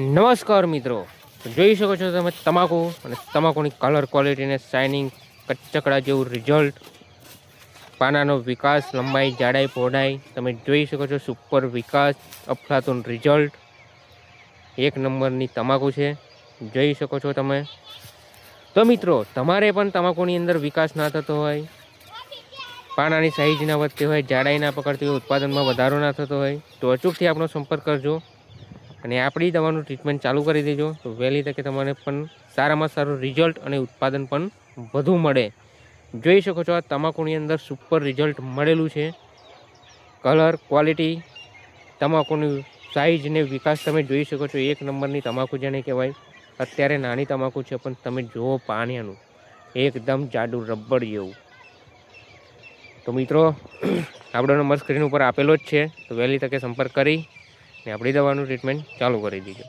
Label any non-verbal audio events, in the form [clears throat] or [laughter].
નમસ્કાર મિત્રો. જોઈ શકો છો તમે તમાકુ અને તમાકુની કલર ક્વોલિટી અને શાઇનિંગ કચકડા જેવું રિઝલ્ટ પાનાનો વિકાસ, લંબાઈ, જાડાઈ, પહોળાઈ, તમે જોઈ શકો છો સુપર વિકાસ, અફલાતું રિઝલ્ટ એક નંબરની તમાકુ છે. જોઈ શકો છો તમે. તો મિત્રો, તમારે પણ તમાકુની અંદર વિકાસ ના થતો હોય, પાનાની સાઈઝ ના વધતી હોય, જાડાઈ ના પકડતી હોય, ઉત્પાદનમાં વધારો ના થતો હોય, તો અચૂકથી આપણો સંપર્ક કરજો. અને આપણી દવાનું ટ્રીટમેન્ટ ચાલુ કરી દેજો. તો વહેલી તકે તમને પણ સારામાં સારું રિઝલ્ટ અને ઉત્પાદન પણ વધુ મળે. જોઈ શકો છો આ તમાકુની અંદર સુપર રિઝલ્ટ મળેલું છે. કલર ક્વોલિટી તમાકુની સાઇઝ ને વિકાસ તમે જોઈ શકો છો. એક નંબરની તમાકુ જેને કહેવાય. અત્યારે નાની તમાકુ છે, પણ તમે જુઓ પાણીનું એકદમ જાડું રબડ જેવું. તો મિત્રો, [clears throat] આપણો નંબર સ્ક્રીન ઉપર આપેલો જ છે. તો વહેલી તકે સંપર્ક કરી. ને આપણી દવાનું ટ્રીટમેન્ટ ચાલુ કરી દીધું.